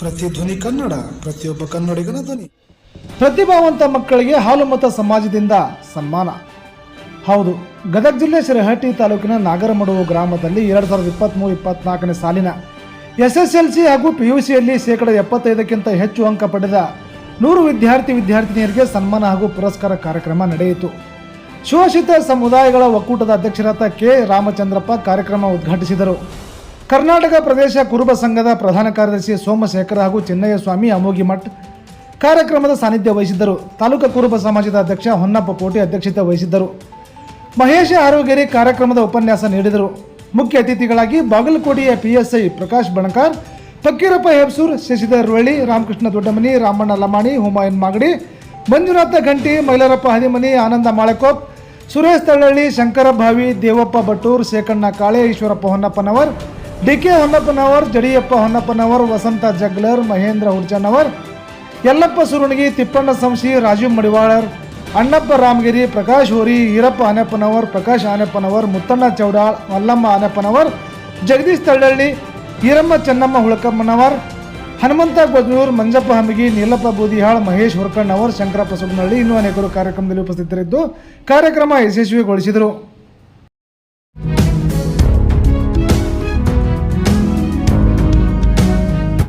ಪ್ರತಿಧ್ವನಿ ಕನ್ನಡ, ಪ್ರತಿಯೊಬ್ಬ ಕನ್ನಡಿಗನ ಧ್ವನಿ. ಪ್ರತಿಭಾವಂತ ಮಕ್ಕಳಿಗೆ ಹಾಲುಮತ ಸಮಾಜದಿಂದ ಸನ್ಮಾನ. ಹೌದು, ಗದಗ ಜಿಲ್ಲೆ ಶ್ರೀಹಟ್ಟಿ ತಾಲೂಕಿನ ನಾಗರಮಡುವು ಗ್ರಾಮದಲ್ಲಿ ಎರಡು ಸಾವಿರದ ಇಪ್ಪತ್ತ್ಮೂರು ಇಪ್ಪತ್ನಾಲ್ಕನೇ ಸಾಲಿನ ಎಸ್ ಎಸ್ ಎಲ್ ಸಿ ಹಾಗೂ ಪಿ ಯು ಸಿಯಲ್ಲಿ ಶೇಕಡ ಎಪ್ಪತ್ತೈದಕ್ಕಿಂತ ಹೆಚ್ಚು ಅಂಕ ಪಡೆದ ನೂರು ವಿದ್ಯಾರ್ಥಿ ವಿದ್ಯಾರ್ಥಿನಿಯರಿಗೆ ಸನ್ಮಾನ ಹಾಗೂ ಪುರಸ್ಕಾರ ಕಾರ್ಯಕ್ರಮ ನಡೆಯಿತು. ಶೋಷಿತ ಸಮುದಾಯಗಳ ಒಕ್ಕೂಟದ ಅಧ್ಯಕ್ಷರಾದ ಕೆ. ರಾಮಚಂದ್ರಪ್ಪ ಕಾರ್ಯಕ್ರಮ ಉದ್ಘಾಟಿಸಿದರು. ಕರ್ನಾಟಕ ಪ್ರದೇಶ ಕುರುಬ ಸಂಘದ ಪ್ರಧಾನ ಕಾರ್ಯದರ್ಶಿ ಸೋಮಶೇಖರ ಹಾಗೂ ಚಿನ್ನಯ್ಯ ಸ್ವಾಮಿ ಅಮೋಗಿಮಠ್ ಕಾರ್ಯಕ್ರಮದ ಸಾನ್ನಿಧ್ಯ ವಹಿಸಿದ್ದರು. ತಾಲೂಕು ಕುರುಬ ಸಮಾಜದ ಅಧ್ಯಕ್ಷ ಹೊನ್ನಪ್ಪ ಕೋಟಿ ಅಧ್ಯಕ್ಷತೆ ವಹಿಸಿದ್ದರು. ಮಹೇಶ ಆರೋಗ್ಯರಿ ಕಾರ್ಯಕ್ರಮದ ಉಪನ್ಯಾಸ ನೀಡಿದರು. ಮುಖ್ಯ ಅತಿಥಿಗಳಾಗಿ ಬಾಗಲಕೋಟೆಯ PSI Prakash Banakar Fakkirappa Hebsur, Shashidhar Rolli, Ramakrishna Doddamani, Ramanna Lamani, Humayun Magadi, Manjunatha Ganti Mailarappa Hadimani, Ananda Malakop, Suresh Tallalli Shankara Bhavi Devappa Battur Shekhanna Kale, Eshwarappa Honnappanavar D K Honnappanavar, Jadiyappa Honnappanavar, Vasanta Jagler, Mahendra Hurjanavar, Yallappa Surunagi Tippanna Samshi Rajeev Madiwalar, Annappa Ramagiri, Prakash Hori, Irappa Aneppanavar Prakash ಆನೆಪ್ಪನವರ್ Muthanna ಚೌಡಾಳ್, Mallamma ಆನೆಪ್ಪನವರ್ Jagadish Tallalli, Eeramma Chennamma ಹುಳಕಮ್ಮನವರ್, Hanumantha ಗೊಜ್ನೂರ್ Manjappa ಹಮಿಗಿ ನೀಲಪ್ಪ ಬೂದಿಹಾಳ್, ಮಹೇಶ್ ಹುರ್ಕಣ್ಣವರ್, ಶಂಕರಪ್ಪ ಸುಗ್ನಳ್ಳಿ ಇನ್ನೂ ಅನೇಕರು ಕಾರ್ಯಕ್ರಮದಲ್ಲಿ ಉಪಸ್ಥಿತರಿದ್ದು ಕಾರ್ಯಕ್ರಮ ಯಶಸ್ವಿಗೊಳಿಸಿದರು.